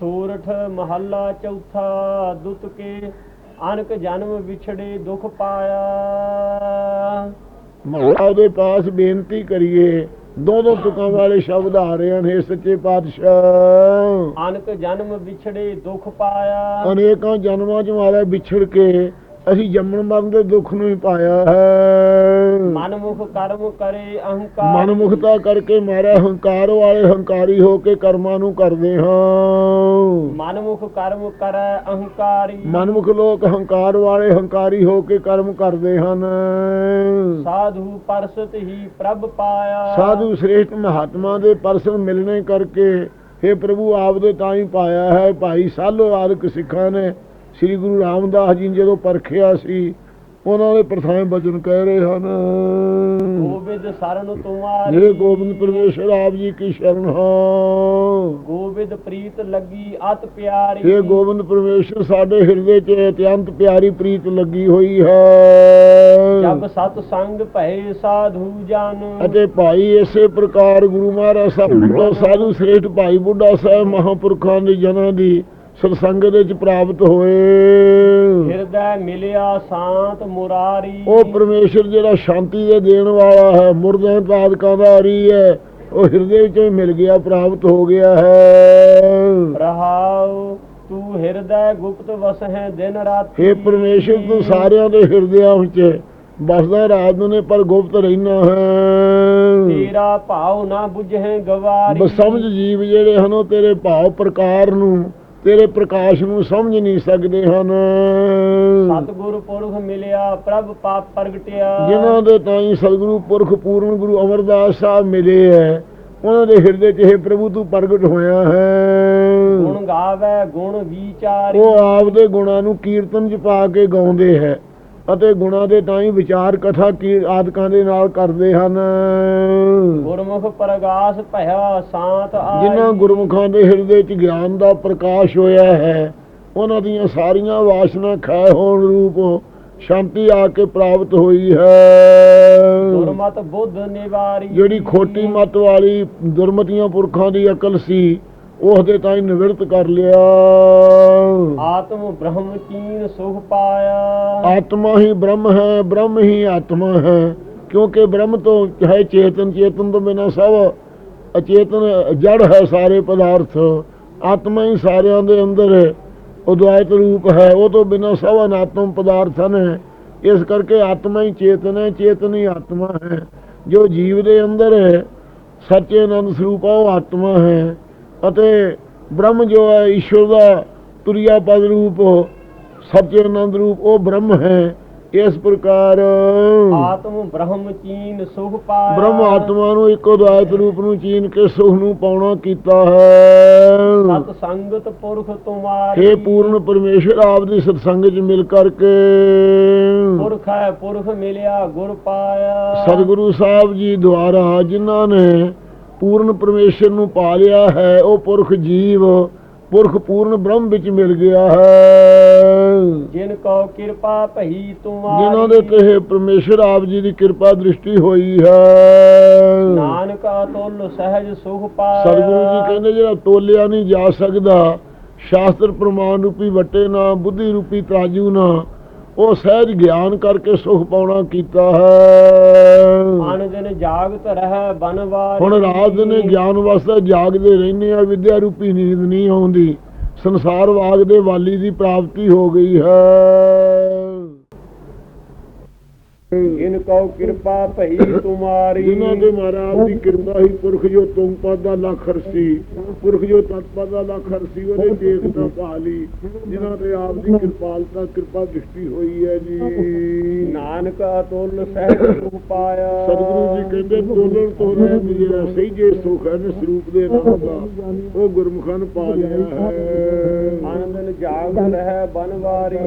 ਸੂਰਠ ਮਹੱਲਾ ਚੌਥਾ ਦੁੱਤ ਕੇ ਅਨਕ ਜਨਮ ਵਿਛੜੇ ਦੁਖ ਪਾਇਆ। ਮੌਲਾ ਦੇ ਪਾਸ ਬੇਨਤੀ ਕਰੀਏ ਦੋ ਦੋ ਤੁਕਾਂ ਵਾਲੇ ਸ਼ਬਦ ਆ ਰਹੇ ਹਨ ਇਹ ਸੱਚੇ ਪਾਤਸ਼ਾਹ। ਅਨਕ ਜਨਮ ਵਿਛੜੇ ਦੁਖ ਪਾਇਆ। ਅਨੇਕਾਂ ਜਨਮਾਂ ਚ ਮਾਰਾ ਵਿਛੜ ਕੇ ਅਸੀਂ ਜੰਮਣ ਮਰਨ ਦੇ ਦੁੱਖ ਨੂੰ ਹੀ ਪਾਇਆ ਹੈ। ਮਨਮੁਖ ਕਰਮ ਕਰੇ ਅਹੰਕਾਰ। ਮਨਮੁਖਤਾ ਕਰਕੇ ਮਾਰਾ ਹੰਕਾਰ ਵਾਲੇ ਹੰਕਾਰੀ ਹੋ ਕੇ ਕਰਮਾਂ ਨੂੰ ਕਰਦੇ ਹਾਂ। ਮਨਮੁਖ ਕਰਮ ਕਰੈ ਅਹੰਕਾਰੀ। ਮਨਮੁਖ ਲੋਕ ਹੰਕਾਰ ਵਾਲੇ ਹੰਕਾਰੀ ਹੋ ਕੇ ਕਰਮ ਕਰਦੇ ਹਨ। ਸਾਧੂ ਪਰਸਤ ਹੀ ਪ੍ਰਭ ਪਾਇਆ। ਸਾਧੂ ਸ੍ਰੇਸ਼ਟ ਮਹਾਤਮਾ ਦੇ ਪਰਸਨ ਮਿਲਣੇ ਕਰਕੇ हे ਪ੍ਰਭੂ ਆਪ ਦੇ ਤਾਂ ਹੀ ਪਾਇਆ ਹੈ। ਭਾਈ ਸਾਲੋ ਆਦਿਕ ਸਿੱਖਾਂ ਨੇ ਸ੍ਰੀ ਗੁਰੂ ਰਾਮਦਾਸ ਜੀ ਨੇ ਜਦੋਂ ਪਰਖਿਆ ਸੀ ਉਹਨਾਂ ਦੇ ਪ੍ਰਥਾਵੇਂ ਬਚਨ ਕਹਿ ਰਹੇ ਹਨ ਗੋਬਿੰਦ ਸਰਨ ਤੁਮਾਰੀ। ਜੇ ਗੋਬਿੰਦ ਪਰਮੇਸ਼ਰ ਆਪ ਜੀ ਕੀ ਸ਼ਰਨ ਹਾਂ। ਗੋਬਿੰਦ ਪ੍ਰੀਤ ਲੱਗੀ ਅਤ ਪਿਆਰੀ। ਇਹ ਗੋਬਿੰਦ ਪਰਮੇਸ਼ਰ ਸਾਡੇ ਹਿਰਦੇ 'ਚ ਅਤਿਅੰਤ ਪਿਆਰੀ ਪ੍ਰੀਤ ਲੱਗੀ ਹੋਈ ਹੈ। ਜਬ ਸਤ ਸੰਗ ਭਏ ਸਾਧੂ ਜਨ। ਅਤੇ ਭਾਈ ਇਸੇ ਪ੍ਰਕਾਰ ਗੁਰੂ ਮਹਾਰਾਜ ਸਾਹਿਬ ਸਾਧੂ ਸ੍ਰੇਸ਼ਟ ਭਾਈ ਬੁੱਢਾ ਸਾਹਿਬ ਮਹਾਪੁਰਖਾਂ ਦੇ ਜਨਾਂ ਦੀ ਸਤਸੰਗ ਦੇ ਵਿੱਚ ਪ੍ਰਾਪਤ ਹੋਏ। ਹਿਰਦੈ ਮਿਲਿਆ ਸ਼ਾਂਤ ਮੁਰਾਰੀ। ਉਹ ਪਰਮੇਸ਼ਰ ਜਿਹੜਾ ਸ਼ਾਂਤੀ ਦੇ ਦੇਣ ਵਾਲਾ ਹੈ ਮੁਰਦਿਆਂ ਪਾਦਕਾਂ ਦਾ ਹਰੀ ਹੈ ਉਹ ਹਿਰਦੇ ਵਿੱਚ ਮਿਲ ਗਿਆ ਪ੍ਰਾਪਤ ਹੋ ਗਿਆ ਹੈ। ਰਹਾਉ ਤੂੰ ਹਿਰਦੈ ਗੁਪਤ ਵਸ ਹੈ ਦਿਨ ਰਾਤ। हे ਪਰਮੇਸ਼ਰ ਤੂੰ ਸਾਰਿਆਂ ਦੇ ਹਿਰਦਿਆਂ ਵਿੱਚ ਬਸਦਾ ਰਾਤ ਨੂੰ ਨੇ ਪਰ ਗੁਪਤ ਰਹਿਣਾ ਹੈ। ਤੇਰਾ ਭਾਵ ਨਾ ਬੁਝੇ ਗਵਾਰੀ। ਬਸ ਸਮਝ ਜੀਵ ਜਿਹੜੇ ਹਨ ਉਹ ਤੇਰੇ ਭਾਵ ਪ੍ਰਕਾਰ ਨੂੰ ਤੇਰੇ ਪ੍ਰਕਾਸ਼ ਨੂੰ ਸਮਝ ਨਹੀਂ ਸਕਦੇ ਹਨ। ਸਤਿਗੁਰ ਪੁਰਖ ਮਿਲਿਆ ਪ੍ਰਭ ਪਾਪ ਪ੍ਰਗਟਿਆ। ਜਿਨ੍ਹਾਂ ਦੇ ਤਾਈ ਸਤਿਗੁਰੂ ਪੁਰਖ ਪੂਰਨ ਗੁਰੂ ਅਮਰਦਾਸ ਸਾਹਿਬ ਮਿਲੇ ਹੈ ਉਹਨਾਂ ਦੇ ਹਿਰਦੇ 'ਚ ਇਹ ਪ੍ਰਭੂ ਤੂੰ ਪ੍ਰਗਟ ਹੋਇਆ ਹੈ। ਗੁਣ ਗਾਵੇ ਗੁਣ ਵਿਚਾਰੀ। ਉਹ ਆਪ ਦੇ ਗੁਣਾਂ ਨੂੰ ਕੀਰਤਨ 'ਚ ਪਾ ਕੇ ਗਾਉਂਦੇ ਹੈ। ਅਤੇ ਗੁਣਾਂ ਦੇ ਤਾਂ ਹੀ ਵਿਚਾਰ ਕਥਾ ਕੀ ਆਦਿਕਾਂ ਦੇ ਨਾਲ ਕਰਦੇ ਹਨ। ਗੁਰਮੁਖ ਪ੍ਰਗਾਸ ਭਇਆ ਸ਼ਾਂਤ ਆਈ। ਜਿਨ੍ਹਾਂ ਗੁਰਮੁਖਾਂ ਦੇ ਹਿਰਦੇ 'ਚ ਗਿਆਨ ਦਾ ਪ੍ਰਕਾਸ਼ ਹੋਇਆ ਹੈ ਉਹਨਾਂ ਦੀਆਂ ਸਾਰੀਆਂ ਵਾਸਨਾ ਖੈ ਹੋਣ ਰੂਪ ਸ਼ਾਂਤੀ ਆ ਕੇ ਪ੍ਰਾਪਤ ਹੋਈ ਹੈ। ਦੁਰਮਤ ਬੁੱਧ ਨਿਵਾਰੀ। ਜਿਹੜੀ ਖੋਟੀ ਮਤ ਵਾਲੀ ਦੁਰਮਤੀਆਂ ਪੁਰਖਾਂ ਦੀ ਅਕਲ ਸੀ ਉਸ ਦੇ ਤਾਂ ਹੀ ਨਿਵਰਤ ਕਰ ਲਿਆ। ਆਤਮ ਬ੍ਰਹਮ ਚੀਨ ਸੁਖ ਪਾਇਆ। ਆਤਮਾ ਹੀ ਬ੍ਰਹਮ ਹੈ ਬ੍ਰਹਮ ਹੀ ਆਤਮਾ ਹੈ। ਕਿਉਂਕਿ ਬ੍ਰਹਮ ਤੋਂ ਹੈ ਚੇਤਨ ਚੇਤਨ ਤੋਂ ਬਿਨਾਂ ਸਭ ਅਚੇਤਨ ਜੜ ਹੈ ਸਾਰੇ ਪਦਾਰਥ। ਆਤਮਾ ਹੀ ਸਾਰਿਆਂ ਦੇ ਅੰਦਰ ਹੈ। ਉਦਵਾਇਤ ਰੂਪ ਹੈ ਉਹ ਤੋਂ ਬਿਨਾਂ ਸਭ ਅਨਾਤਮ ਪਦਾਰਥ ਹਨ ਇਸ ਕਰਕੇ ਆਤਮਾ ਹੀ ਚੇਤਨ ਹੈ ਚੇਤਨ ਹੀ ਆਤਮਾ ਹੈ। ਜੋ ਜੀਵ ਦੇ ਅੰਦਰ ਹੈ ਸੱਚੇ ਆਨੰਦ ਸਰੂਪ ਉਹ ਆਤਮਾ ਹੈ। ਅਤੇ ਬ੍ਰਹਮ ਜੋ ਹੈ ਈਸ਼ਵਰ ਦਾ ਤੁਰਿਆ ਪਦ ਰੂਪ ਸੱਚੇ ਆਨੰਦ ਰੂਪ ਉਹ ਬ੍ਰਹਮ ਹੈ। ਇਸ ਪ੍ਰਕਾਰ ਆਤਮ ਬ੍ਰਹਮ ਚੀਨ ਸੁਖ ਪਾਇਆ। ਬ੍ਰਹਮ ਆਤਮਾ ਨੂੰ ਇੱਕੋ ਦਵਾਇਤ ਰੂਪ ਨੂੰ ਚੀਨ ਕੇ ਸੁਖ ਨੂੰ ਪਾਉਣਾ ਕੀਤਾ ਹੈ। ਸਤ ਸੰਗਤ ਪੁਰਖ ਤੁਮਾਰੀ। ਇਹ ਪੂਰਨ ਪਰਮੇਸ਼ਰ ਆਪ ਦੀ ਸਤਸੰਗ 'ਚ ਮਿਲ ਕਰਕੇ। ਪੁਰਖ ਹੈ ਪੁਰਖ ਮਿਲਿਆ ਗੁਰ ਪਾਇਆ। ਸਤਿਗੁਰੂ ਸਾਹਿਬ ਜੀ ਦੁਆਰਾ ਜਿਨ੍ਹਾਂ ਨੇ ਪੂਰਨ ਪਰਮੇਸ਼ਰ ਨੂੰ ਪਾ ਲਿਆ ਹੈ ਉਹ ਪੁਰਖ ਜੀਵ ਪੁਰਖ ਪੂਰਨ ਬ੍ਰਹਮ ਵਿੱਚ ਮਿਲ ਗਿਆ ਹੈ। ਜਿਨ ਕੋ ਕਿਰਪਾ ਭਈ ਤੁਮਾਰੀ। ਜਿਨ੍ਹਾਂ ਦੇ ਇਹ ਪਰਮੇਸ਼ਰ ਆਪ ਜੀ ਦੀ ਕਿਰਪਾ ਦ੍ਰਿਸ਼ਟੀ ਹੋਈ ਹੈ। ਨਾਨਕ ਅਤੁਲ ਸਹਿਜ ਸੁਖ ਪਾਇਆ। ਸਤਿਗੁਰੂ ਜੀ ਕਹਿੰਦੇ ਜਿਹੜਾ ਤੋਲਿਆ ਨਹੀਂ ਜਾ ਸਕਦਾ ਸ਼ਾਸਤਰ ਪ੍ਰਮਾਣ ਰੂਪੀ ਵੱਟੇ ਨਾ ਬੁੱਧੀ ਰੂਪੀ ਤਰਾਜੂ ਨਾ ਉਹ ਸਹਿਜ ਗਿਆਨ ਕਰਕੇ ਸੁਖ ਪਾਉਣਾ ਕੀਤਾ ਹੈ। ਅਨ ਦਿਨ ਜਾਗਤ ਰਹਿ ਬਨਵਾਰੀ। ਹੁਣ ਰਾਤ ਦਿਨੇ ਗਿਆਨ ਵਾਸਤੇ ਜਾਗਦੇ ਰਹਿੰਦੇ ਆ ਵਿਦਿਆ ਰੂਪੀ ਨੀਂਦ ਨਹੀਂ ਆਉਂਦੀ। ਸੰਸਾਰ ਵਾਗ ਦੇ ਵਾਲੀ ਦੀ ਪ੍ਰਾਪਤੀ ਹੋ ਗਈ ਹੈ। ਜਿਨ ਕੋ ਕਿਰਪਾ ਭਈ ਤੁਮਾਰੀ। ਜਿਨ੍ਹਾਂ ਦੇ ਮਹਾਰਾਜ ਦੀ ਕਿਰਪਾ ਹੀ ਪੁਰਖ ਜੋ ਤੁਮ ਪਦ ਦਾ ਲਖਰ ਸੀ ਪੁਰਖ ਜੋ ਤਤ ਪਦ ਦਾ ਲਖਰ ਸੀ ਉਹਦੇ ਦੇਖ ਨਾ ਭਾਲੀ ਜਿਨ੍ਹਾਂ ਤੇ ਆਪ ਦੀ ਕਿਰਪਾਲਤਾ ਕਿਰਪਾ ਦ੍ਰਿਸ਼ਟੀ ਹੋਈ ਹੈ ਜੀ। ਨਾਨਕ ਅਤੁਲ ਸਹਿਜ ਸੁਖ ਪਾਇਆ। ਸਤਿਗੁਰੂ ਜੀ ਕਹਿੰਦੇ ਤੋਲਣ ਤੋਲਣ ਜਿਹੜਾ ਸਹੀ ਜੇ ਸੁਖ ਹੈ ਨਾ ਸਰੂਪ ਦੇ ਨਾਮ ਦਾ ਉਹ ਗੁਰਮੁਖਾਂ ਨੂੰ ਪਾ ਲਿਆ ਹੈ। ਅਨ ਦਿਨ ਜਾਗਤ ਰਹਿ ਬਨਵਾਰੀ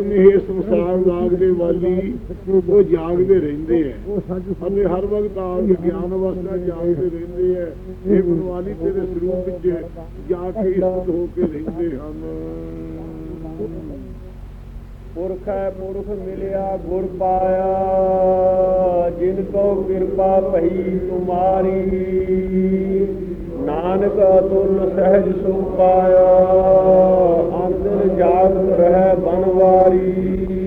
ਨੇ ਇਹ ਸੰਸਾਰ ਲਾਗ ਦੇ ਵਾਲੀ ਉਹ ਜਾਗਦੇ ਰਹਿੰਦੇ ਐ। ਅਤੇ ਹਰ ਵਕਤ ਆਪ ਗਿਆਨ ਅਵਸਥਾ ਜਾਗਦੇ ਰਹਿੰਦੇ ਐ। ਇਹ ਬਨਵਾਲੀ ਤੇਰੇ ਸਰੂਪ ਵਿੱਚ ਜਾ ਕੇ ਇਸਤ ਹੋ ਕੇ ਰਹਿੰਦੇ ਹਨ। ਪੁਰਖ ਹੈ ਪੁਰਖ ਮਿਲਿਆ ਗੁਰ ਪਾਇਆ। ਜਿਨ ਕੋ ਕਿਰਪਾ ਪਈ ਤੁਮਾਰੀ। ਨਾਨਕ ਅਤੁਲ ਸਹਿਜ ਸੁਖ ਪਾਇਆ। ਅੰਦਰ ਜਾਗ ਰਹਿ ਬਨਵਾਰੀ।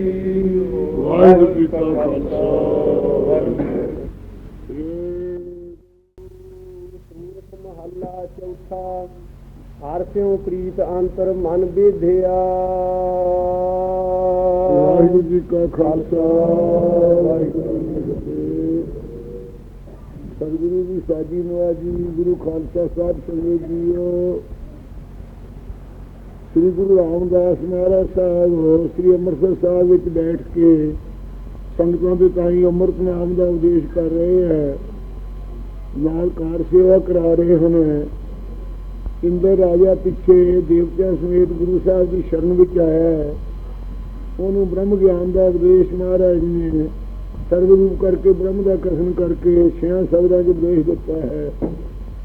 ਵਾਹਿਗੁਰੂ ਜੀ ਕਾ ਖਾਲਸਾ, ਵਾਹਿਗੁਰੂ ਸੂਰਤ ਮਹੱਲਾ ਚੌਥਾ ਹਰ ਸਿਉ ਪ੍ਰੀਤ ਅੰਤਰ ਮਨ ਬੇਧਿਆ ਵਾਹਿਗੁਰੂ ਜੀ ਕਾ ਖਾਲਸਾ, ਵਾਹਿਗੁਰੂ ਜੀ ਕੀ ਫਤਿਹ। ਸਤਿਗੁਰੂ ਜੀ ਸਾਜੀ ਨਵਾਜੀ ਗੁਰੂ ਖਾਲਸਾ ਸਾਹਿਬ ਸੰਗਤ ਜੀਓ। ਸ੍ਰੀ ਗੁਰੂ ਰਾਮਦਾਸ ਮਹਾਰਾਜ ਸਾਹਿਬ ਸ੍ਰੀ ਅੰਮ੍ਰਿਤਸਰ ਸਾਹਿਬ ਵਿੱਚ ਬੈਠ ਕੇ ਸੰਗਤਾਂ ਦੇ ਤਾਈਂ ਅੰਮ੍ਰਿਤ ਨਾਮ ਦਾ ਉਪਦੇਸ਼ ਕਰ ਰਹੇ ਹੈ। ਨਾਲ ਕਾਰ ਸੇਵਾ ਕਰਾ ਰਹੇ ਹਨ ਇੰਦਰ ਰਾਜਾ ਪਿੱਛੇ ਦੇਵਤਿਆਂ ਸਮੇਤ ਗੁਰੂ ਸਾਹਿਬ ਦੀ ਸ਼ਰਨ ਵਿੱਚ ਆਇਆ ਹੈ। ਉਹਨੂੰ ਬ੍ਰਹਮ ਗਿਆਨ ਦਾ ਉਪਦੇਸ਼ ਮਹਾਰਾਜ ਨੇ ਸਰਵ ਰੂਪ ਕਰਕੇ ਬ੍ਰਹਮ ਦਾ ਕਥਨ ਕਰਕੇ ਛਿਆਂ ਸ਼ਬਦਾਂ 'ਚ ਉਪਦੇਸ਼ ਦਿੱਤਾ ਹੈ।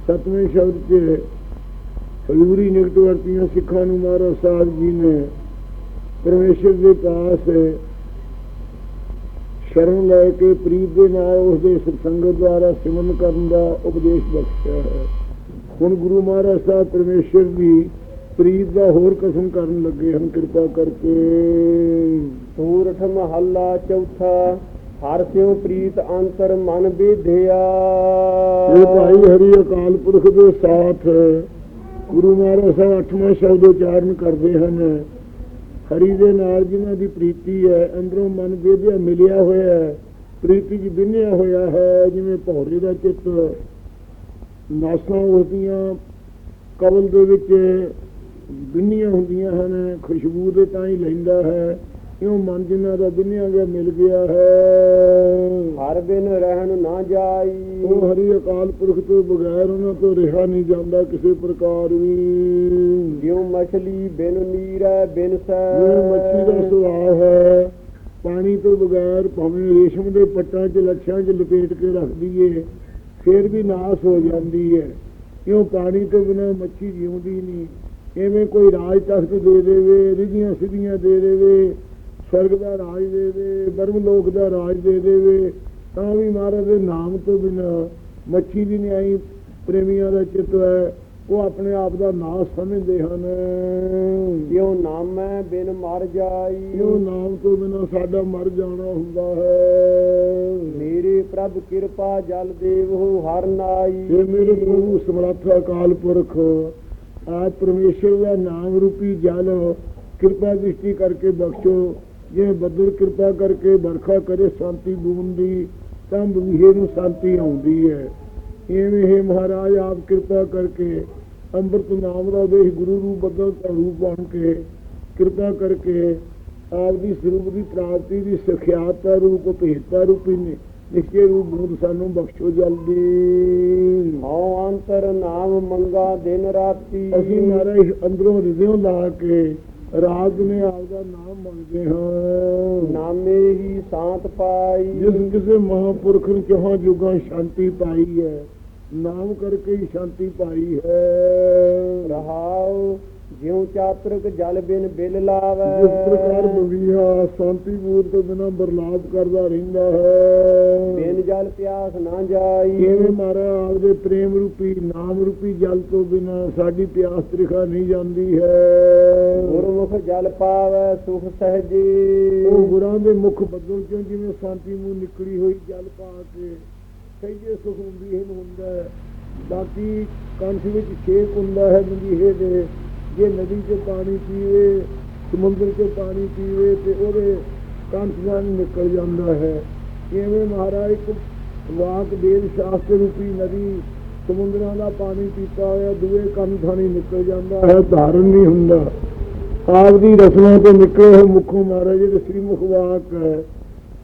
ਸਤਵੇਂ ਸ਼ਬਦ 'ਚ ਹਜ਼ੂਰੀ ਨਿਕਟ ਵਰਤੀਆਂ ਸਿੱਖਾਂ ਨੂੰ ਮਹਾਰਾਜ ਸਾਹਿਬ ਜੀ ਨੇ ਪਰਮੇਸ਼ਰ ਦੇ ਪਾਸ ਸ਼ਰਨ ਲੈ ਕੇ ਪ੍ਰੀਤ ਦੇ ਨਾਲ ਉਸ ਦੇ ਸਤਸੰਗਤ ਦੁਆਰਾ ਸਿਮਰਨ ਕਰਨ ਦਾ ਉਪਦੇਸ਼ ਬਖਸ਼ਿਆ ਹੈ। ਹੁਣ ਗੁਰੂ ਮਹਾਰਾਜ ਸਾਹਿਬ ਪਰਮੇਸ਼ਰ ਦੀ ਪ੍ਰੀਤ ਦਾ ਹੋਰ ਕਸਮ ਕਰਨ ਲੱਗੇ ਹਨ ਕਿਰਪਾ ਕਰਕੇ। ਸੂਰਠ ਮਹੱਲਾ ਚੌਥਾ ਹਰ ਸਿਉ ਪ੍ਰੀਤ ਅੰਤਰ ਮਨ ਬੇਧਿਆ ਇਹ ਭਾਈ ਹਰੀ ਅਕਾਲ ਪੁਰਖ ਦੇ ਸਾਥ ਗੁਰੂ ਮਹਾਰਾਜ ਸਾਹਿਬ ਅੱਠਵਾਂ ਸ਼ਬਦ ਉਚਾਰਨ ਕਰਦੇ ਹਨ। ਹਰੀ ਦੇ ਨਾਲ ਜਿਨ੍ਹਾਂ ਦੀ ਪ੍ਰੀਤੀ ਹੈ, ਅੰਦਰੋਂ ਮਨ ਵੇਦਿਆ ਮਿਲਿਆ ਹੋਇਆ ਹੈ, ਪ੍ਰੀਤੀ ਜੀ ਬਿੰਨਿਆ ਹੋਇਆ ਹੈ, ਜਿਵੇਂ ਭੌਰੇ ਦਾ ਚਿੱਤ ਨਾਸਾਂ ਉਹਦੀਆਂ ਕਵਲ ਦੇ ਵਿੱਚ ਬਿੰਨੀਆਂ ਹੁੰਦੀਆਂ ਹਨ, ਖੁਸ਼ਬੂ ਦੇ ਤਾਂ ਹੀ ਲੈਂਦਾ ਹੈ। ਇਉਂ ਮਨ ਜਿਨ੍ਹਾਂ ਦਾ ਬਿੰਨਿਆ ਗਿਆ ਮਿਲ ਗਿਆ ਹੈ? ਹਰ ਬਿਨ ਰਹਿਣ ਨਾ ਜਾਈ। ਉਹ ਹਰੀ ਅਕਾਲ ਪੁਰਖ ਤੋਂ ਬਗੈਰ ਉਹਨਾਂ ਤੋਂ ਰਿਹਾ ਨਹੀਂ ਜਾਂਦਾ ਕਿਸੇ ਪ੍ਰਕਾਰ ਵੀ। ਜਿਉ ਮਛਲੀ ਬਿਨ ਨੀਰੈ ਬਿਨ ਸੈ। ਜਿਵੇਂ ਮੱਛੀ ਦਾ ਸੁਭਾਅ ਹੈ ਪਾਣੀ ਤੋਂ ਬਗੈਰ ਭਾਵੇਂ ਰੇਸ਼ਮ ਦੇ ਪੱਟਾਂ 'ਚ ਲੱਛਾਂ 'ਚ ਲਪੇਟ ਕੇ ਰੱਖ ਦਈਏ ਫਿਰ ਵੀ ਨਾਸ ਹੋ ਜਾਂਦੀ ਹੈ। ਕਿਉਂ ਪਾਣੀ ਤੋਂ ਬਿਨਾਂ ਮੱਛੀ ਜਿਉਂਦੀ ਨਹੀਂ? ਐਵੇਂ ਕੋਈ ਰਾਜ ਤਖਤ ਦੇ ਦੇਵੇ ਰਿਧੀਆਂ ਸਿੱਧੀਆਂ ਦੇ ਦੇਵੇ ਸਵਰਗ ਦਾ ਰਾਜ ਦੇ ਦੇ ਬਰਮ ਲੋਕ ਦਾ ਰਾਜ ਦੇ ਦੇਵੇ ਤਾਂ ਵੀ ਮਹਾਰਾਜ ਦੇ ਨਾਮ ਤੋਂ ਬਿਨਾਂ ਮੱਛੀ ਦੀ ਨਿਆਈ ਪ੍ਰੇਮੀਆਂ ਦਾ ਚਿੱਤ ਹੈ ਉਹ ਆਪਣੇ ਆਪ ਦਾ ਨਾਸ ਸਮਝਦੇ ਹਨ। ਜਿਉ ਨਾਮੈ ਬਿਨ ਮਰ ਜਾਈ। ਕਿਉਂ ਨਾਮ ਤੋਂ ਬਿਨਾਂ ਸਾਡਾ ਮਰ ਜਾਣਾ ਹੁੰਦਾ ਹੈ। ਮੇਰੇ ਪ੍ਰਭ ਕਿਰਪਾ ਜਲ ਦੇਵ ਹੋ ਹਰ ਨਾਈ। ਇਹ ਮੇਰੇ ਪ੍ਰਭੂ ਸਮਰੱਥ ਅਕਾਲ ਪੁਰਖ ਆਪ ਪਰਮੇਸ਼ਰ ਦਾ ਨਾਮ ਰੂਪੀ ਜਲ ਕਿਰਪਾ ਦ੍ਰਿਸ਼ਟੀ ਕਰਕੇ ਬਖਸ਼ੋ। ਜਿਵੇਂ ਬੱਦਲ ਕਿਰਪਾ ਕਰਕੇ ਵਰਖਾ ਕਰੇ ਸ਼ਾਂਤੀ ਬੂੰਦੀ ਤਾਂ ਬੁਝੇ ਨੂੰ ਸ਼ਾਂਤੀ ਆਉਂਦੀ ਹੈ। ਐਵੇਂ ਹੀ ਮਹਾਰਾਜ ਆਪ ਕਿਰਪਾ ਕਰਕੇ ਅੰਮ੍ਰਿਤ ਨਾਮ ਦਾ ਉਦੇਸ਼ ਗੁਰੂ ਰੂਪ ਬੱਦਲ ਦਾ ਰੂਪ ਬਣ ਕੇ ਕਿਰਪਾ ਕਰਕੇ ਆਪ ਦੀ ਸਰੂਪ ਦੀ ਪ੍ਰਾਪਤੀ ਦੀ ਸਿਖਿਆਤਾ ਰੂਪ ਭੇਟਾ ਰੂਪੀ ਨੇ ਨਿਸ਼ਚੇ ਰੂਪ ਬੂਦ ਸਾਨੂੰ ਬਖਸ਼ੋ ਜਲਦੀ। ਹਉ ਅੰਤਰ ਨਾਮ ਮੰਗਾ ਦਿਨ ਰਾਤੀ। ਅਸੀਂ ਮਹਾਰਾਜ ਅੰਦਰੋਂ ਹਿਰਦਿਓਂ ਲਾ ਕੇ ਰਾਤ ਨੇ ਆਪ ਦਾ ਨਾਮ ਮੰਗਦੇ ਹਾਂ। ਨਾਮੇ ਹੀ ਸ਼ਾਂਤ ਪਾਈ। ਜਿਸ ਕਿਸੇ ਮਹਾਪੁਰਖ ਨੇ ਚੌਹਾਂ ਯੁਗਾਂ ਸ਼ਾਂਤੀ ਪਾਈ ਹੈ ਨਾਮ ਕਰਕੇ ਹੀ ਸ਼ਾਂਤੀ ਪਾਈ ਹੈ। ਰਹਾਉ ਜਿਉ ਚਾਤਰਕ ਜਲ ਬਿਨ ਬਿਲ ਲਾਵੈ। ਜਿਸ ਪ੍ਰਕਾਰ ਬਵੀਹਾ ਸ਼ਾਂਤੀ ਬੂਰ ਤੋਂ ਬਿਨਾ ਬਰਲਾਪ ਕਰਦਾ ਰਹਿੰਦਾ ਹੈ। ਬਿਨ ਜਲ ਪਿਆਸ ਨਾ ਜਾਈ। ਕਿਵੇਂ ਮਾਰਾ ਆਪਦੇ ਪ੍ਰੇਮ ਰੂਪੀ ਨਾਮ ਰੂਪੀ ਜਲ ਤੋਂ ਬਿਨਾ ਸਾਡੀ ਪਿਆਸ ਤ੍ਰਿਖਾ ਨਹੀਂ ਜਾਂਦੀ ਹੈ। ਗੁਰਮੁਖ ਜਲ ਪਾਵੈ ਸੁਖ ਸਹਜੇ। ਉਹ ਗੁਰਾਂ ਦੇ ਮੁਖ ਬੱਦਲ ਚੋਂ ਜਿਵੇਂ ਸ਼ਾਂਤੀ ਮੂੰਹ ਨਿਕਲੀ ਹੋਈ ਜਲ ਪਾ ਕੇ ਸਹੀਏ ਸੁਖ ਹੁੰਦੀ ਹੈ ਹੁੰਦਾ ਹੈ। ਬਾਕੀ ਕੰਠ ਵਿੱਚ ਛੇਕ ਹੁੰਦਾ ਹੈ ਮੰਜੀਹੇ ਦੇ ਜੇ ਨਦੀ 'ਚ ਪਾਣੀ ਪੀਵੇ, ਸਮੁੰਦਰ 'ਚ ਪਾਣੀ ਪੀਵੇ ਤੇ ਉਹਦੇ ਕੰਠ ਨਿਕਲ ਜਾਂਦਾ ਹੈ। ਇਵੇਂ ਮਹਾਰਾਜ ਇੱਕ ਵਾਕ ਦੇਵ ਸ਼ਾਸਤਰ ਰੂਪੀ ਨਦੀ ਸਮੁੰਦਰਾਂ ਦਾ ਪਾਣੀ ਪੀਤਾ ਹੋਇਆ, ਦੂਏ ਕੰਨ ਥਾਣੀ ਨਿਕਲ ਜਾਂਦਾ ਹੈ, ਧਾਰਨ ਨਹੀਂ ਹੁੰਦਾ। ਆਪ ਦੀ ਰਸਨਾ ਤੋਂ ਨਿਕਲੇ ਹੋਏ ਮੁਖੋਂ ਮਹਾਰਾਜ ਦੇ ਸ੍ਰੀ ਮੁਖ ਵਾਕ ਹੈ।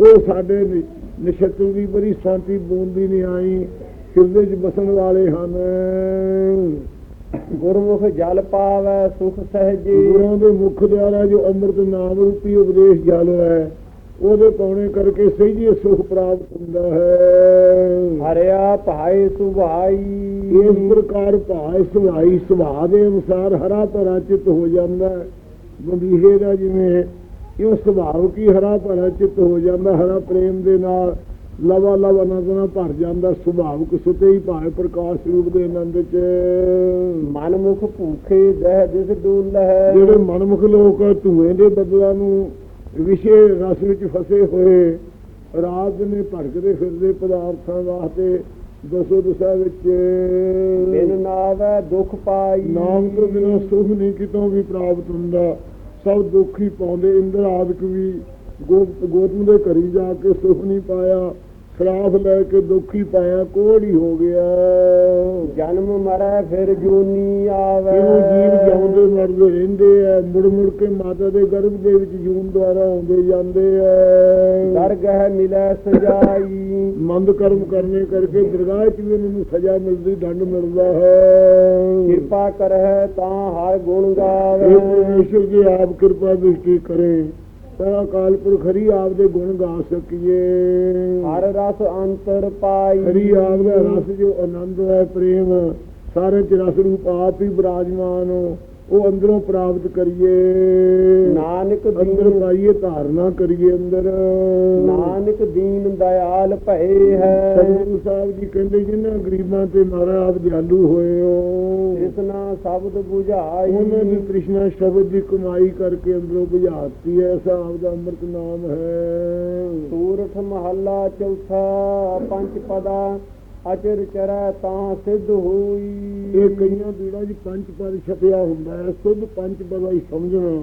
ਉਹ ਸਾਡੇ ਨਿ- ਦੀ ਬੜੀ ਸ਼ਾਂਤੀ, ਬੂੰਦੀ ਨਹੀਂ ਆਈ, ਹਿਰਦੇ 'ਚ ਬਸਣ ਵਾਲੇ ਹਨ। ਗੁਰਮੁਖ ਜਲ ਪਾਵੈ ਸੁਖ ਸਹਜੇ। ਗੁਰਾਂ ਦੇ ਮੁਖ ਦੁਆਰਾ ਜੋ ਅੰਮ੍ਰਿਤ ਨਾਮ ਰੂਪੀ ਉਪਦੇਸ਼ ਜਲ ਹੈ ਉਹਦੇ ਪਾਉਣੇ ਕਰਕੇ ਸਹੀਜੇ ਸੁਖ ਪ੍ਰਾਪਤ ਹੁੰਦਾ ਹੈ। ਹਰਿਆ ਭਾਈ ਸੁਭਾਈ। ਇਸ ਪ੍ਰਕਾਰ ਭਾਇ ਸੁਭਾਈ ਸੁਭਾਅ ਦੇ ਅਨੁਸਾਰ ਹਰਾ ਭਰਾ ਚਿੱਤ ਹੋ ਜਾਂਦਾ ਹੈ। ਗੰਭੀਰੇ ਦਾ ਜਿਵੇਂ ਇਹ ਸੁਭਾਵ ਕੀ ਹਰਾ ਭਰਾ ਚਿੱਤ ਹੋ ਜਾਂਦਾ ਹਰਾ ਪ੍ਰੇਮ ਦੇ ਨਾਲ। ਲਵਾ ਲਵਾ ਨਾਲ ਭਰ ਜਾਂਦਾ ਸੁਭਾਵਕ ਸੁਤੇ ਹੀ ਭਾਵੇਂ ਪ੍ਰਕਾਸ਼ ਰੂਪ ਦੇ ਆਨੰਦ ਚ। ਮਨ ਮੁਖ ਭੂਖੇ ਦਹਿ ਦਿਸ ਡੁੱਲ ਹੈ ਜਿਹੜੇ ਮਨਮੁਖ ਲੋਕ ਧੂਏ ਦੇ ਬਦਲਾਂ ਨੂੰ ਵਿਸ਼ੇ ਰਸ ਵਿੱਚ ਫਸੇ ਹੋਏ ਰਾਤ ਨੇ ਭਟਕਦੇ ਫਿਰਦੇ ਪਦਾਰਥਾਂ ਵਾਸਤੇ ਦਸੋ ਦਸ਼ਾ ਵਿੱਚ। ਬਿਨ ਨਾਵੈ ਦੁਖ ਪਾਈ। ਨਾਮ ਤੋਂ ਬਿਨਾਂ ਸੁਖ ਨਹੀਂ ਕਿਤੋਂ ਵੀ ਪ੍ਰਾਪਤ ਹੁੰਦਾ। ਸਭ ਦੁੱਖ ਹੀ ਪਾਉਂਦੇ ਇੰਦਰ ਆਦਿਕ ਵੀ ਗੋਤਮ ਦੇ ਘਰੀ ਜਾ ਕੇ ਸੁਖ ਨਹੀਂ ਪਾਇਆ। ਸ਼ਰਾਫ ਲੈ ਕੇ ਦੁੱਖ ਹੀ ਪਾਇਆ ਕੋੜ ਹੀ ਹੋ ਗਿਆ। ਜਨਮ ਮਰੈ ਫਿਰ ਜੂਨੀ ਆਵੈ। ਕਿਉਂ ਜੀਵ ਜਿਉਂਦੇ ਮਰਦੇ ਰਹਿੰਦੇ ਆ। ਮੁੜ ਮੁੜ ਕੇ ਮਾਤਾ ਦੇ ਗਰਭ ਦੇ ਵਿੱਚ ਜੂਨ ਦੁਆਰਾ ਆਉਂਦੇ ਜਾਂਦੇ ਆ। ਦਰਗਹਿ ਮਿਲੈ ਸਜਾਈ। ਮੰਦ ਕਰਮ ਕਰਨੇ ਕਰਕੇ ਦਰਗਾਹ 'ਚ ਵੀ ਉਹਨਾਂ ਨੂੰ ਸਜ਼ਾ ਮਿਲਦੀ ਦੰਡ ਮਿਲਦਾ ਹੈ। ਕਿਰਪਾ ਕਰਹਿ ਤਾਂ ਹਰ ਗੁਣ ਗਾਵੇ। ਇਹ ਪਰਮੇਸ਼ਰ ਜੀ ਆਪ ਕਿਰਪਾ ਦ੍ਰਿਸ਼ਟੀ ਕਰੇ। ਤਾਂ ਅਕਾਲ ਪੁਰਖ ਹਰੀ ਆਪ ਦੇ ਗੁਣ ਗਾ ਸਕੀਏ। ਹਰ ਰਸ ਅੰਤਰ ਪਾਈ। ਹਰੀ ਆਪ ਦਾ ਰਸ ਜੋ ਆਨੰਦ ਹੈ ਪ੍ਰੇਮ ਸਾਰੇ ਚ ਰਸ ਰੂਪ ਆਪ ਹੀ ਬਿਰਾਜਮਾਨ ਹੋ। ਉਹ ਅੰਦਰੋਂ ਪ੍ਰਾਪਤ ਕਰੀਏ। ਨਾਨਕ ਅੰਦਰ ਦੀਨ ਪਾਈਏ ਧਾਰਨਾ ਕਰੀਏ ਅੰਦਰ। ਨਾਨਕ ਦੀਨ ਦਇਆਲ ਭਏ ਹੈ। ਸਤਿਗੁਰੂ ਸਾਹਿਬ ਜੀ ਕਹਿੰਦੇ ਜਿਨ੍ਹਾਂ ਗਰੀਬਾਂ ਤੇ ਮਾਰਾ ਆਪ ਦਿਆਲੂ ਹੋਏ ਹੋ। ਕ੍ਰਿਸ਼ਨਾ ਸ਼ਬਦ 부ਝਾਈ ਉਹਨਾਂ ਦੀ ਕ੍ਰਿਸ਼ਨਾ ਸ਼ਬਦ ਦੀ ਕਮਾਈ ਕਰਕੇ ਅੰਦਰੋਂ ਬੁਝਾਤੀ ਹੈ। ਐਸਾ ਆਪ ਦਾ ਅੰਮ੍ਰਿਤ ਨਾਮ ਹੈ। ਸੂਰਠ ਮਹੱਲਾ ਚੌਥਾ ਪੰਜ ਪਦਾ ਅਚਰ ਚਰੈ ਤਾਂ ਸਿੱਧ ਹੋਈ। ਇਹ ਕਈਆਂ ਬੀੜਾ ਜੀ ਪੰਜ ਪਦ ਛਪਿਆ ਹੁੰਦਾ ਹੈ। ਸੁਧ ਪੰਜ ਪਦਾ ਹੀ ਸਮਝਣਾ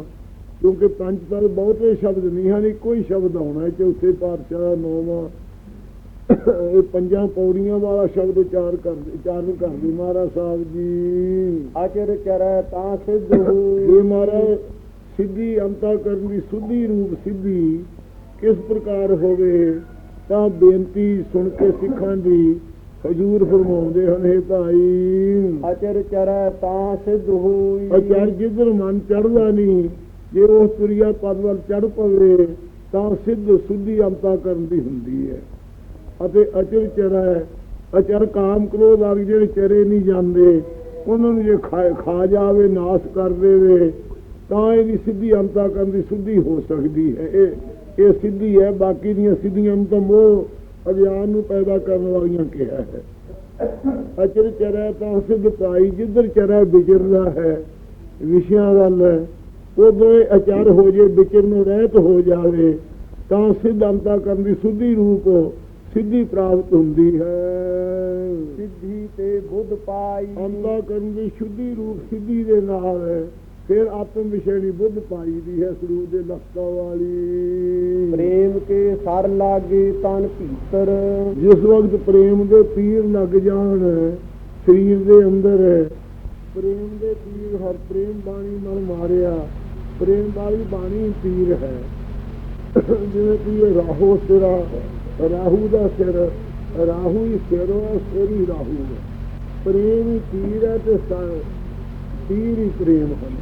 ਕਿਉਂਕਿ ਪੰਜ ਪਦ ਬਹੁਤੇ ਸ਼ਬਦ ਨਹੀਂ ਹਨ ਹੀ ਸ਼ਬਦ ਆਉਣਾ ਹੈ। ਚੌਥੇ ਪਾਤਸ਼ਾਹ ਨੌਵਾਂ ਇਹ ਪੰਜਾਂ ਪੌੜੀਆਂ ਵਾਲਾ ਸ਼ਬਦ ਉਚਾਰ ਕਰਦੇ ਉਚਾਰਨ ਕਰਦੇ। ਮਹਾਰਾਜ ਸਾਹਿਬ ਜੀ। ਅਚਰ ਚਰੈ ਤਾਂ ਸਿੱਧ ਹੋਈ। ਇਹ ਮਹਾਰਾਜ ਸਿੱਧੀ ਅੰਤਾ ਕਰਨ ਦੀ ਸੁੱਧੀ ਰੂਪ ਸਿੱਧੀ ਕਿਸ ਪ੍ਰਕਾਰ ਹੋਵੇ ਤਾਂ ਬੇਨਤੀ ਸੁਣ ਕੇ ਸਿੱਖਾਂ ਦੀ ਹਜੂਰ ਫਰਮਾਉਂਦੇ ਹਨ ਇਹ ਭਾਈ ਅਚਰ ਚਰੈ ਤਾਂ ਸਿੱਧ ਹੋਈ। ਅਚਰ ਜਿੱਧਰ ਮਨ ਚੜਦਾ ਨਹੀਂ ਜੇ ਉਹ ਤੁਰਿਆ ਪਦ ਵੱਲ ਚੜ ਪਵੇ ਤਾਂ ਸਿੱਧ ਸੁੱਧੀ ਅੰਤਾ ਕਰਨ ਦੀ ਹੁੰਦੀ ਹੈ। ਅਤੇ ਅਚਰ ਚਰਾ ਹੈ ਅਚਰ ਕਾਮ ਕ੍ਰੋਧ ਆਦਿ ਜਿਹੜੇ ਚਰੇ ਨਹੀਂ ਜਾਂਦੇ ਉਹਨਾਂ ਨੂੰ ਜੇ ਖਾ ਖਾ ਜਾਵੇ ਨਾਸ਼ ਕਰ ਦੇਵੇ ਤਾਂ ਇਹਦੀ ਸਿੱਧੀ ਅੰਤਾ ਕਰਨ ਦੀ ਸੁੱਧੀ ਹੋ ਸਕਦੀ ਹੈ। ਇਹ ਇਹ ਸਿੱਧੀ ਹੈ ਬਾਕੀ ਦੀਆਂ ਸਿੱਧੀਆਂ ਨੂੰ ਤਾਂ ਮੋਹ ਅਗਿਆਨ ਨੂੰ ਪੈਦਾ ਕਰਨ ਵਾਲੀਆਂ ਕਿਹਾ ਹੈ। ਅਚਰ ਚਰੈ ਤਾਂ ਸਿੱਧ ਪਾਈ ਜਿੱਧਰ ਚਰੈ ਵਿਚਰਦਾ ਹੈ ਵਿਸ਼ਿਆਂ ਵੱਲ ਉਧਰ ਅਚਰ ਹੋ ਜੇ ਵਿਚਰ ਨੂੰ ਰਹਿਤ ਹੋ ਜਾਵੇ ਤਾਂ ਸਿੱਧ ਅੰਤਾ ਕਰਨ ਦੀ ਸੁੱਧੀ ਰੂਪ ਸਿੱਧੀ ਪ੍ਰਾਪਤ ਹੁੰਦੀ ਹੈ। ਸਿੱਧੀ ਤੇ ਬੁੱਧ ਪਾਈ। ਅੰਤਾ ਕਰਨ ਦੀ ਸ਼ੁੱਧੀ ਰੂਪ ਸਿੱਧੀ ਦੇ ਨਾਲ ਹੈ। ਫਿਰ ਆਤਮ ਵਿਸ਼ੇਣੀ ਬੁੱਧ ਪਾਈ ਦੀ ਹੈ ਸਰੂਪ ਦੇ ਲਖਤਾ ਵਾਲੀ। ਪ੍ਰੇਮ ਕੇ ਸਰ ਲਾਗੇ ਤਨ ਭੀਤਰ। ਜਿਸ ਵਕਤ ਪ੍ਰੇਮ ਦੇ ਤੀਰ ਲੱਗ ਜਾਣ ਸਰੀਰ ਦੇ ਅੰਦਰ ਪ੍ਰੇਮ ਦੇ ਤੀਰ ਹਰ ਪ੍ਰੇਮ ਬਾਣੀ ਨਾਲ ਮਾਰਿਆ। ਪ੍ਰੇਮ ਵਾਲੀ ਬਾਣੀ ਤੀਰ ਹੈ। ਜਿਵੇਂ ਕਿ ਇਹ ਰਾਹੋ ਸਿਰਾ ਰਾਹੂ ਦਾ ਸਿਰ ਰਾਹੂ ਹੀ ਸਿਰ ਹੈ ਸਿਰ ਹੀ ਰਾਹੂ ਹੈ। ਪ੍ਰੇਮ ਹੀ ਤੀਰ ਹੈ ਤੇ ਤੀਰ ਹੀ ਪ੍ਰੇਮ ਹਨ।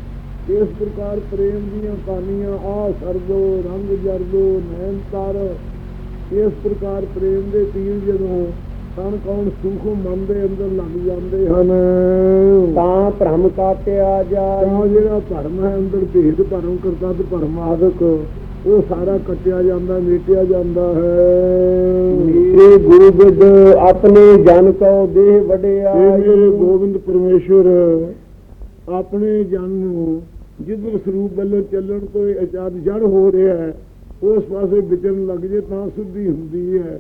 ਇਸ ਪ੍ਰਕਾਰ ਪ੍ਰੇਮ ਦੀਆਂ ਕਹਾਣੀਆਂ ਆ ਸਰਦੋ ਰੰਗ ਜਰਦੋ ਨੈਣ ਤਰ। ਇਸ ਪ੍ਰਕਾਰ ਪ੍ਰੇਮ ਦੇ ਤੀਰ ਜਦੋਂ ਤਨ ਕੌਣ ਸੁਖ ਮਨ ਦੇ ਅੰਦਰ ਲੱਗ ਜਾਂਦੇ ਹਨ। ਤਾਂ ਭ੍ਰਮ ਕਾਟਿਆ ਤਾਂ ਜਾਏ। ਜਿਹੜਾ ਧਰਮ ਹੈ ਅੰਦਰ ਭੇਦ ਭਰਮ ਕਰਤਾ ਤੇ ਭਰਮ ਆਦਿਕ ਉਹ ਸਾਰਾ ਕੱਟਿਆ ਜਾਂਦਾ ਮੇਟਿਆ ਜਾਂਦਾ ਹੈ। ਮੇਰੇ ਗੁਰੂ ਬਿਦ ਆਪਣੇ ਜਨ ਕੋ ਦੇਹ ਮੇਰੇ ਗੋਬਿੰਦ ਪਰਮੇਸ਼ਵਰ ਆਪਣੇ ਜਨ ਨੂੰ ਜਿੱਧਰ ਸਰੂਪ ਵੱਲੋਂ ਚੱਲਣ ਤੋਂ ਇਹ ਅਚਾਰ ਜੜ ਹੋ ਰਿਹਾ ਹੈ, ਉਸ ਪਾਸੇ ਵਿਚਰਨ ਲੱਗ ਜੇ ਤਾਂ ਸੁੱਧੀ ਹੁੰਦੀ ਹੈ।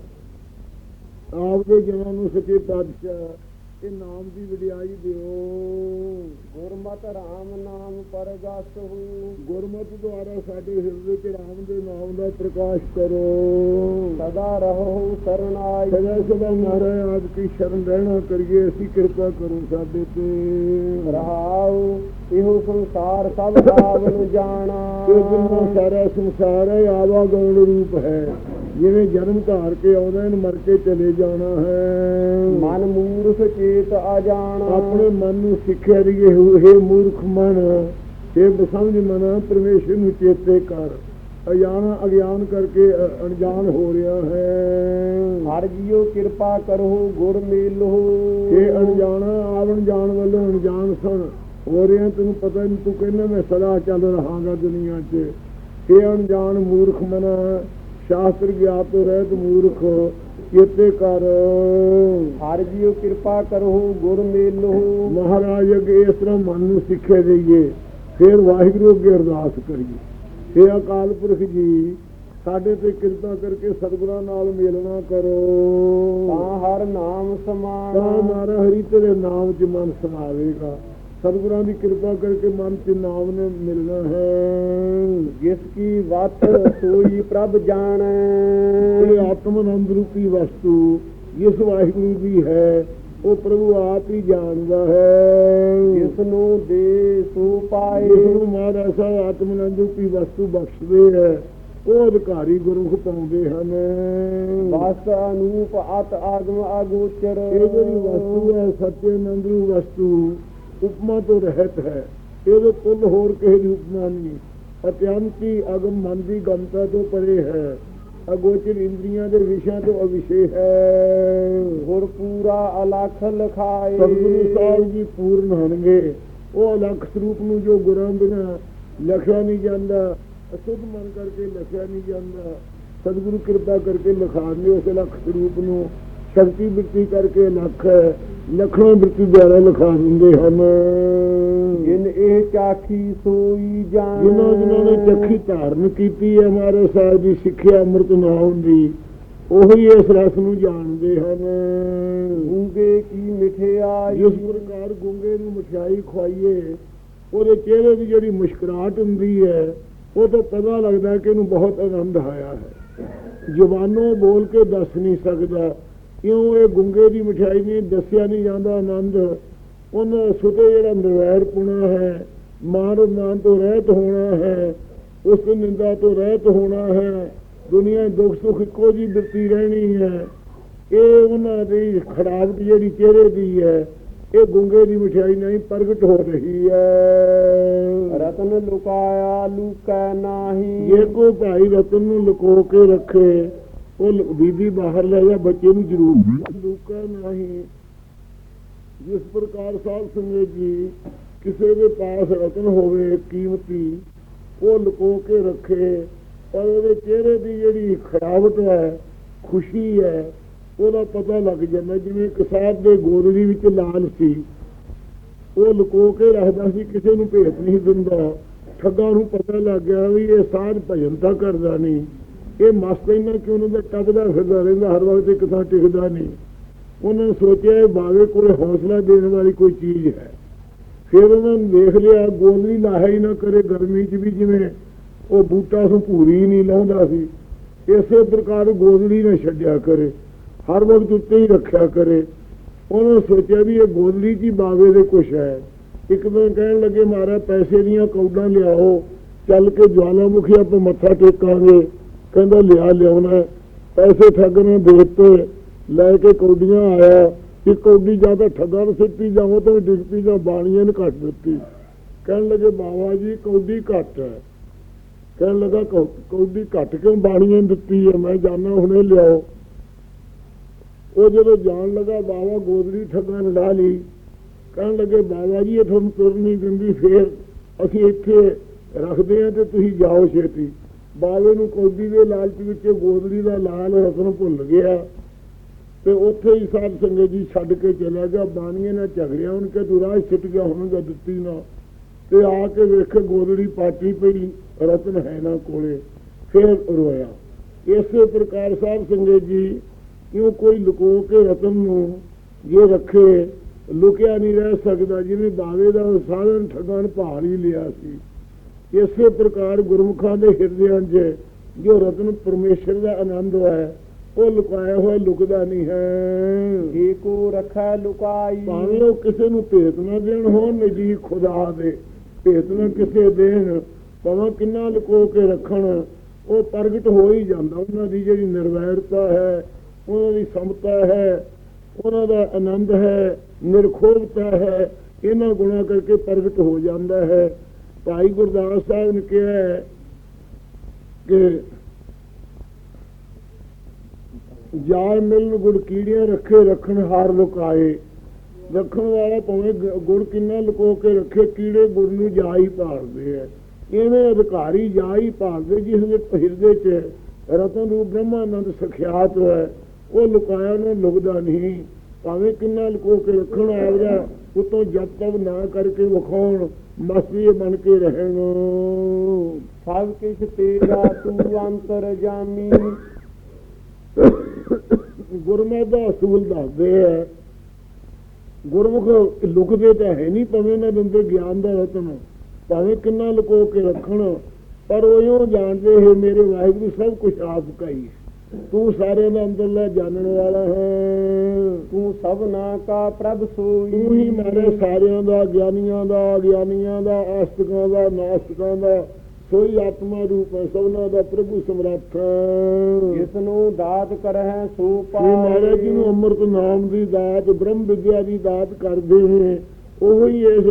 ਆਪ ਦੇ ਜਨਾਂ ਨੂੰ ਸੱਚੇ ਪਾਤਸ਼ਾਹ ਇਹ ਨਾਮ ਦੀ ਵਡਿਆਈ ਦਿਓ। ਗੁਰਮਤਿ ਰਾਮ ਨਾਮ ਪਰਗਸ ਹੋ ਗੁਰਮਤਿ ਦੁਆਰਾ ਸਾਡੇ ਹਿਰਦੇ 'ਚ ਰਾਮ ਦੇ ਨਾਮ ਦਾ ਪ੍ਰਕਾਸ਼ ਕਰੋ। ਸਦਾ ਰਹੋ ਸਰਣਾਈ ਸਦਾ ਸਦਾ ਮਹਾਰਾਜ ਆਪ ਕੀ ਸ਼ਰਨ ਰਹਿਣਾ ਕਰੀਏ ਅਸੀਂ ਕਿਰਪਾ ਕਰੋ ਸਾਡੇ ਤੇ। ਰਹਾਉ ਇਹੋ ਸੰਸਾਰ ਸਭ ਆਵਨ ਜਾਣਾ। ਇਹ ਜਿੰਨਾ ਸਾਰਾ ਸੰਸਾਰ ਹੈ ਰੂਪ ਹੈ। ਜਿਵੇਂ ਜਨਮ ਧਾਰ ਕੇ ਆਉਂਦੇ ਨੇ ਮਰ ਕੇ ਚਲੇ ਜਾਣਾ ਹੈ। ਮਨ ਮੂਰਖ ਚੇਤ ਆ ਜਾਣਾ। ਆਪਣੇ ਮਨ ਨੂੰ ਸਿੱਖਿਆ ਰਹੀਏ ਹੈ ਮੂਰਖ ਮਨ ਇਹ ਬਸਮਝ ਮਨ ਪਰਮੇਸ਼ਰ ਨੂੰ ਚੇਤੇ ਕਰ। ਅਜਾਣਾ ਅਗਿਆਨ ਕਰਕੇ ਅਣਜਾਣ ਹੋ ਰਿਹਾ ਹੈ। ਹਰ ਜੀਓ ਕਿਰਪਾ ਕਰੋ ਗੁਰ ਮੇਲੋ। ਇਹ ਅਣਜਾਣਾ ਆਵਣ ਜਾਣ ਵੱਲੋਂ ਅਣਜਾਣ ਸਣ ਹੋ ਰਿਹਾ ਤੈਨੂੰ ਪਤਾ ਨਹੀਂ ਤੂੰ ਕਹਿੰਦਾ ਮੈਂ ਸਦਾ ਚੱਲ ਰਹਾਂਗਾ ਦੁਨੀਆ 'ਚ। ਇਹ ਅਣਜਾਣ ਮੂਰਖ ਮਨਾ। ਸ਼ਾਸਤਰ ਗਿਆਤ ਰਹਿਤ ਮੂਰਖ ਚੇਤੇ ਕਰ। ਹਰ ਜੀਓ ਕਿਰਪਾ ਕਰੋ ਗੁਰ ਮੇਲੋ ਮਹਾਰਾਜ ਅੱਗੇ ਇਸ ਤਰ੍ਹਾਂ ਮਨ ਨੂੰ ਸਿੱਖਿਆ ਦੇਈਏ ਫਿਰ ਵਾਹਿਗੁਰੂ ਅੱਗੇ ਅਰਦਾਸ ਕਰੀਏ। हे ਅਕਾਲ ਪੁਰਖ ਜੀ ਸਾਡੇ ਤੇ ਕਿਰਪਾ ਕਰਕੇ ਸਤਿਗੁਰਾਂ ਨਾਲ ਮੇਲਣਾ ਕਰੋ। ਤਾਂ ਹਰ ਨਾਮ ਤਾਂ ਸਮਾਣਾ ਮਾਰਾ ਹਰੀ ਤੇਰੇ ਨਾਮ 'ਚ ਮਨ ਸਮਾਵੇਗਾ। ਸਤਿਗੁਰਾਂ ਦੀ ਕਿਰਪਾ ਕਰਕੇ ਮਨ 'ਚ ਨਾਮ ਨੇ ਮਿਲਣਾ ਹੈ। ਜਿਸ ਕੀ ਵਤ ਸੋਈ ਪ੍ਰਭ ਜਾਣੈ। ਇਹ ਆਤਮ ਆਨੰਦ ਰੂਪੀ ਵਸਤੂ ਜਿਸ ਵਾਹਿਗੁਰੂ ਦੀ ਹੈ ਉਹ ਪ੍ਰਭੂ ਆਪ ਹੀ ਜਾਣਦਾ ਹੈ। ਜਿਸ ਨੂੰ ਦੇ ਸੋ ਪਾਏ। ਜਿਸ ਨੂੰ ਮਹਾਰਾਜ ਸਾਹਿਬ ਆਤਮ ਆਨੰਦ ਰੂਪੀ ਵਸਤੂ ਬਖਸ਼ਦੇ ਹੈ ਉਹ ਅਧਿਕਾਰੀ ਗੁਰਮੁਖ ਪਾਉਂਦੇ ਹਨ। ਵਸ ਅਨੂਪ ਅਤ ਆਗਮ ਅਗੋਚਰ ਇਹ ਜਿਹੜੀ ਵਸਤੂ ਹੈ ਸੱਚੇ ਆਨੰਦ ਰੂਪ ਵਸਤੂ ਉਪਮਾ ਤੋਂ ਰਹਿਤ ਹੈ। ਇਹਦੇ ਤੁਲ ਹੋਰ ਕਿਸੇ ਦੀ ਉਪਮਾ ਨਹੀਂ। ਅਤਿਅੰਤੀ ਅਗਮ ਮਨ ਦੀ ਗਮਤਾ ਤੋਂ ਪਰੇ ਹੈ। ਅਗੋਚਰ ਇੰਦਰੀਆਂ ਦੇ ਵਿਸ਼ਿਆਂ ਤੋਂ ਅਵਿਸ਼ੇ ਹੈ। ਗੁਰ ਪੂਰਾ ਅਲਖ ਲਖਾਏ। ਸਤਿਗੁਰੂ ਸਾਹਿਬ ਜੀ ਪੂਰਨ ਹੋਣਗੇ। ਉਹ ਅਲੱਖ ਸਰੂਪ ਨੂੰ ਜੋ ਗੁਰਾਂ ਬਿਨਾ ਲਖਿਆ ਨਹੀਂ ਜਾਂਦਾ ਅਸੁੱਧ ਮਨ ਕਰਕੇ ਲਖਿਆ ਨਹੀਂ ਜਾਂਦਾ ਸਤਿਗੁਰੂ ਕਿਰਪਾ ਕਰਕੇ ਲਿਖਾਉਂਦੇ ਉਸ ਅਲੱਖ ਸਰੂਪ ਨੂੰ। ਸ਼ਕਤੀ ਬਿਰਤੀ ਕਰਕੇ ਲੱਖ ਲੱਖਾਂ ਬਿਰਤੀ ਦੁਆਰਾ ਲਿਖਾ ਦਿੰਦੇ ਹਨ। ਜਿਨ ਇਹ ਚਾਖੀ ਸੋਈ ਜਾਣ। ਜਿਨ੍ਹਾਂ ਜਿਨ੍ਹਾਂ ਨੇ ਚੱਖੀ ਧਾਰਨ ਕੀਤੀ ਹੈ ਮਹਾਰਾਜ ਸਾਹਿਬ ਦੀ ਸਿੱਖਿਆ ਅੰਮ੍ਰਿਤ ਨਾਮ ਦੀ ਉਹੀ ਇਸ ਰਸ ਨੂੰ ਜਾਣਦੇ ਹਨ। ਗੂੰਗੇ ਕੀ ਮਿਠਿਆਈ? ਜਿਸ ਪ੍ਰਕਾਰ ਗੁੰਗੇ ਨੂੰ ਮਠਿਆਈ ਖਵਾਈਏ ਉਹਦੇ ਚਿਹਰੇ ਦੀ ਜਿਹੜੀ ਮੁਸਕਰਾਹਟ ਹੁੰਦੀ ਹੈ ਉਹ ਤੋਂ ਪਤਾ ਲੱਗਦਾ ਕਿ ਇਹਨੂੰ ਬਹੁਤ ਆਨੰਦ ਆਇਆ ਹੈ। ਜ਼ੁਬਾਨੋਂ ਬੋਲ ਕੇ ਦੱਸ ਨਹੀਂ ਸਕਦਾ। ਕਿਉਂ ਇਹ ਗੁੰਗੇ ਦੀ ਮਠਿਆਈ ਨਹੀਂ ਦੱਸਿਆ ਨਹੀਂ ਜਾਂਦਾ ਆਨੰਦ। ਉਹਨਾਂ ਸੁਤੇ ਜਿਹੜਾ ਨਿਰਵੈਰ ਪੁਣਾ ਹੈ ਮਾਨ ਮਾਨ ਤੋਂ ਰਹਿਤ ਹੋਣਾ ਹੈ ਉਸ ਨਿੰਦਾ ਤੋਂ ਰਹਿਤ ਹੋਣਾ ਹੈ ਦੁਨੀਆ ਦੁੱਖ ਸੁੱਖ ਇੱਕੋ ਜੀ ਬਿਰਤੀ ਰਹਿਣੀ ਹੈ। ਇਹ ਉਹਨਾਂ ਦੀ ਖੜਾਵਟ ਜਿਹੜੀ ਚਿਹਰੇ ਦੀ ਹੈ ਇਹ ਗੁੰਗੇ ਦੀ ਮਠਿਆਈ ਨਹੀਂ ਪ੍ਰਗਟ ਹੋ ਰਹੀ ਹੈ। ਰਤਨ ਲੁਕਾਇਆ ਲੁਕੈ ਨਾਹੀ। ਜੇ ਕੋਈ ਭਾਈ ਰਤਨ ਨੂੰ ਲੁਕੋ ਕੇ ਰੱਖੇ ਉਹ ਬੀਬੀ ਬਾਹਰ ਲੈ ਜਾ ਬੱਚੇ ਨੂੰ ਜ਼ਰੂਰ ਲੁਕਾ ਨਹੀਂ ਜਿਸ ਪ੍ਰਕਾਰ ਸਾਧ ਸੰਗਤ ਜੀ ਕਿਸੇ ਦੇ ਪਾਸ ਰਤਨ ਹੋਵੇ ਕੀਮਤੀ ਉਹ ਲੁਕੋ ਕੇ ਰੱਖੇ ਪਰ ਉਹਦੇ ਚਿਹਰੇ ਦੀ ਜਿਹੜੀ ਖੜਾਵਟ ਹੈ ਖੁਸ਼ੀ ਹੈ ਉਹਦਾ ਪਤਾ ਲੱਗ ਜਾਂਦਾ। ਜਿਵੇਂ ਕਿਸਾਨ ਦੇ ਗੋਦੜੀ ਵਿੱਚ ਲਾਲ ਸੀ ਉਹ ਲੁਕੋ ਕੇ ਰੱਖਦਾ ਸੀ ਕਿਸੇ ਨੂੰ ਭੇਤ ਨਹੀਂ ਦਿੰਦਾ। ਠੱਗਾਂ ਨੂੰ ਪਤਾ ਲੱਗ ਗਿਆ ਵੀ ਇਹ ਸਾਧ ਭਜਨ ਤਾਂ ਕਰਦਾ ਨਹੀਂ। ਇਹ ਮਸਤ ਇਹਨਾਂ ਕਿ ਉਹਨਾਂ ਦਾ ਟੱਪਦਾ ਫਿਰਦਾ ਰਹਿੰਦਾ? ਹਰ ਵਕਤ ਇੱਕ ਥਾਂ ਟਿਕਦਾ ਨਹੀਂ। ਉਹਨਾਂ ਨੇ ਸੋਚਿਆ ਇਹ ਬਾਵੇ ਕੋਲੇ ਹੌਸਲਾ ਦੇਣ ਵਾਲੀ ਕੋਈ ਚੀਜ਼ ਹੈ। ਫਿਰ ਉਹਨਾਂ ਨੇ ਦੇਖ ਲਿਆ ਗੋਦੜੀ ਲਾਹਾ ਹੀ ਨਾ ਕਰੇ ਗਰਮੀ 'ਚ ਵੀ ਜਿਵੇਂ ਉਹ ਬੂਟਾ ਨੂੰ ਭੂਰੀ ਨਹੀਂ ਲਾਉਂਦਾ ਸੀ। ਇਸੇ ਪ੍ਰਕਾਰ ਗੋਦਲੀ ਨਾ ਛੱਡਿਆ ਕਰੇ। ਹਰ ਵਕਤ ਉੱਤੇ ਹੀ ਰੱਖਿਆ ਕਰੇ। ਉਹਨੇ ਸੋਚਿਆ ਵੀ ਇਹ ਗੋਦਲੀ 'ਚ ਹੀ ਬਾਵੇ ਦੇ ਕੁਛ ਹੈ। ਇੱਕ ਦਿਨ ਕਹਿਣ ਲੱਗੇ ਮਾਰਾ ਪੈਸੇ ਦੀਆਂ ਕੌਡਾਂ ਲਿਆਓ। ਚੱਲ ਕੇ ਜਵਾਲਾਮੁਖੀ ਆਪਾਂ ਮੱਥਾ ਟੇਕਾਂਗੇ। ਕਹਿੰਦਾ, ਲਿਆ ਲਿਆਉਣਾ ਪੈਸੇ ਠੱਗ ਨੇ ਦੇ ਦਿੱਤੇ। ਲੈ ਕੇ ਕੌਡੀਆਂ ਆਇਆ। ਕਿ ਕੌਡੀ ਜਾਂ ਤਾਂ ਠੱਗਾਂ ਨੂੰ ਸਿੱਟੀ ਜਾਵੋ ਤਾਂ ਡਿੱਗ ਪਈ ਜਾਂ ਬਾਣੀਆਂ ਨੇ ਕੱਟ ਦਿੱਤੀ। ਕਹਿਣ ਲੱਗੇ, ਬਾਵਾ ਜੀ, ਕੌਡੀ ਘੱਟ ਹੈ। ਕਹਿਣ ਲੱਗਾ, ਕੌ- ਕੌਡੀ ਘੱਟ ਕਿਉਂ ਬਾਣੀਆਂ ਨੇ ਦਿੱਤੀ ਹੈ? ਮੈਂ ਜਾਣਾ ਹੁਣੇ ਲਿਆਓ। ਉਹ ਜਦੋਂ ਜਾਣ ਲੱਗਾ ਬਾਬਾ ਗੋਦੜੀ ਠੱਗਾਂ ਨੇ ਲਾ ਲਈ। ਕਹਿਣ ਲੱਗੇ, ਬਾਵਾ ਜੀ, ਇਹ ਤੁਹਾਨੂੰ ਤੁਰ ਨਹੀਂ ਦਿੰਦੀ। ਫੇਰ ਅਸੀਂ ਇੱਥੇ ਰੱਖਦੇ ਹਾਂ ਤੇ ਤੁਸੀਂ ਜਾਓ ਛੇਤੀ। ਬਾਬੇ ਨੂੰ ਕੌਡੀ ਦੇ ਲਾਲਚ ਵਿੱਚ ਗੋਦੜੀ ਦਾ ਲਾਲ ਰਤਨ ਭੁੱਲ ਗਿਆ ਤੇ ਉੱਥੇ ਹੀ ਸਾਧ ਸੰਗਤ ਜੀ ਛੱਡ ਕੇ ਚਲਾ ਗਿਆ। ਬਾਣੀਏ ਨਾਲ ਝਗੜਿਆ, ਉਹਨਾਂ ਕਿ ਤੂੰ ਰਾਹ ਛਿੱਟ ਗਿਆ ਹੋਣਗਾ ਦਿੱਤੀ ਨਾ। ਤੇ ਆ ਕੇ ਵੇਖ ਗੋਦੜੀ ਪਾਟੀ ਪਈ ਰਤਨ ਹੈ ਨਾ ਕੋਲੇ, ਫੇਰ ਰੋਇਆ। ਇਸੇ ਪ੍ਰਕਾਰ ਸਾਹਿਬ ਸੰਗਤ ਜੀ ਕਿਉਂ ਕੋਈ ਲੁਕੋ ਕੇ ਰਤਨ ਨੂੰ ਜੇ ਰੱਖੇ, ਲੁਕਿਆ ਨਹੀਂ ਰਹਿ ਸਕਦਾ, ਜਿਵੇਂ ਬਾਵੇ ਦਾ ਸਾਧਨ ਠਗਾਂ ਭਾਲ ਹੀ ਲਿਆ ਸੀ। ਇਸੇ ਪ੍ਰਕਾਰ ਗੁਰਮੁਖਾਂ ਦੇ ਹਿਰਦਿਆਂ 'ਚ ਜੋ ਰਤਨ ਪਰਮੇਸ਼ਰ ਦਾ ਆਨੰਦ ਹੈ ਉਹ ਲੁਕਾਇਆ ਹੋਇਆ ਲੁਕਦਾ ਨਹੀਂ ਹੈ। ਏਕੋ ਰਖੈ ਲੁਕਾਈ। ਭਾਵੇਂ ਉਹ ਕਿਸੇ ਨੂੰ ਭੇਤ ਨਾ ਦੇਣ ਹੋਣ ਨਜੀ ਖੁਦਾ ਦੇ ਭੇਤ ਨਾ ਕਿਸੇ ਦੇਣ ਭਾਵੇਂ ਕਿੰਨਾ ਲੁਕੋ ਕੇ ਰੱਖਣ ਉਹ ਪ੍ਰਗਟ ਹੋ ਹੀ ਜਾਂਦਾ। ਉਹਨਾਂ ਦੀ ਜਿਹੜੀ ਨਿਰਵੈਰਤਾ ਹੈ ਉਹਨਾਂ ਦੀ ਸਮਤਾ ਹੈ ਉਹਨਾਂ ਦਾ ਆਨੰਦ ਹੈ ਨਿਰਖੋਭਤਾ ਹੈ ਇਹਨਾਂ ਗੁਣਾਂ ਕਰਕੇ ਪ੍ਰਗਟ ਹੋ ਜਾਂਦਾ ਹੈ। ਭਾਈ ਗੁਰਦਾਸ ਸਾਹਿਬ ਨੇ ਕਿਹਾ ਹੈ ਕਿ ਜਾਲ ਮਿਲਨ ਗੁੜ ਕੀੜੀਆਂ ਰੱਖੇ, ਰੱਖਣ ਹਾਰ ਲੁਕਾਏ। ਰੱਖਣ ਵਾਲਾ ਭਾਵੇਂ ਗੁੜ ਕਿੰਨਾ ਲੁਕੋ ਕੇ ਰੱਖੇ, ਕੀੜੇ ਗੁੜ ਨੂੰ ਜਾ ਹੀ ਭਾਲਦੇ ਐ ਇਵੇਂ ਅਧਿਕਾਰੀ ਜਾ ਹੀ ਭਾਲਦੇ, ਜਿਸ ਦੇ ਹਿਰਦੇ 'ਚ ਰਤਨ ਰੂਪ ਬ੍ਰਹਮਾਨੰਦ ਸਖਿਆਤ ਹੈ, ਉਹ ਲੁਕਾਇਆ ਨੂੰ ਲੁਕਦਾ ਨਹੀਂ। ਭਾਵੇਂ ਕਿੰਨਾ ਲੁਕੋ ਕੇ ਰੱਖਣ ਆਇਆ ਉਤੋਂ ਜਪ ਤਪ ਨਾ ਕਰਕੇ ਵਿਖਾਉਣ। ਮਸਤੀ ਬਣ ਕੇ ਰਹਿਣ। ਸਭ ਕਿਛ ਤੇਰਾ, ਤੂੰ ਅੰਤਰ ਜਾਮੀ। ਗੁਰਮਤਿ ਦਾ ਅਸੂਲ ਦੱਸਦੇ ਹੈ ਗੁਰਮੁਖ ਲੁਕਦੇ ਤਾਂ ਹੈ ਨਹੀਂ, ਭਾਵੇਂ ਨਾ ਦਿੰਦੇ ਗਿਆਨ ਦਾ ਰਤਨ ਭਾਵੇਂ ਕਿੰਨਾ ਲੁਕੋ ਕੇ ਰੱਖਣ, ਪਰ ਉਹ ਇਉਂ ਜਾਣਦੇ ਹੈ ਮੇਰੇ ਵਾਹਿਗੁਰੂ, ਸਭ ਕੁਝ ਆਪ ਕਾ ਹੀ ਹੈ। ਤੂੰ ਸਾਰਿਆਂ ਦਾ ਅੰਦਰਲਾ ਜਾਣਨ ਵਾਲਾ ਹੈ। ਤੂੰ ਸਭਨਾ ਕਾ ਪ੍ਰਭ ਸੋਈ। ਤੂੰ ਹੀ ਮਾਰੇ ਸਾਰਿਆਂ ਦਾ ਗਿਆਨੀਆਂ ਦਾ ਗਿਆਨੀਆਂ ਦਾ ਆਸਤਿਕਾਂ ਦਾ ਨਾਸਤਿਕਾਂ ਦਾ ਸੋਈ ਆਤਮਾ ਰੂਪ ਹੈ ਸਭਨਾ ਦਾ ਪ੍ਰਭੂ ਸਮਰੱਥ ਹੈ। ਜਿਸ ਨੂੰ ਦਾਤ ਕਰਹਿ ਸੋ ਇਹ ਮਹਾਰਾਜ ਜੀ ਨੂੰ ਪਾਏ ਅੰਮ੍ਰਿਤ ਨਾਮ ਦੀ ਦਾਤ ਬ੍ਰਹਮ ਵਿਦਿਆ ਦੀ ਦਾਤ ਕਰਦੇ ਨੇ ਉਹ ਹੀ ਇਸ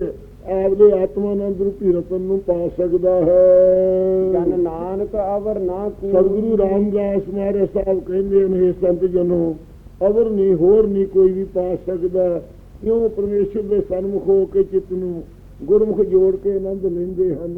ਆਪਦੇ ਆਤਮਾਨੰਦ ਰੂਪੀ ਰਤਨ ਨੂੰ ਪਾ ਸਕਦਾ ਜਨ ਹੈ ਨਾਨਕ ਅਵਰ ਨਾ ਕੋਈ ਸਤਿਗੁਰੂ ਰਾਮਦਾਸ ਮਹਾਰਾਜ ਸਾਹਿਬ ਕਹਿੰਦੇ ਨੇ "ਹੇ ਸੰਤ ਜਨੋ ਅਵਰ ਨਹੀਂ ਹੋਰ ਨਹੀਂ ਕੋਈ ਵੀ ਪਾ ਸਕਦਾ। ਕਿਉਂ? ਪਰਮੇਸ਼ਰ ਦੇ ਸਨਮੁਖ ਹੋ ਕੇ ਚਿੱਤ ਨੂੰ ਗੁਰਮੁਖ ਜੋੜ ਕੇ ਆਨੰਦ ਲੈਂਦੇ ਹਨ।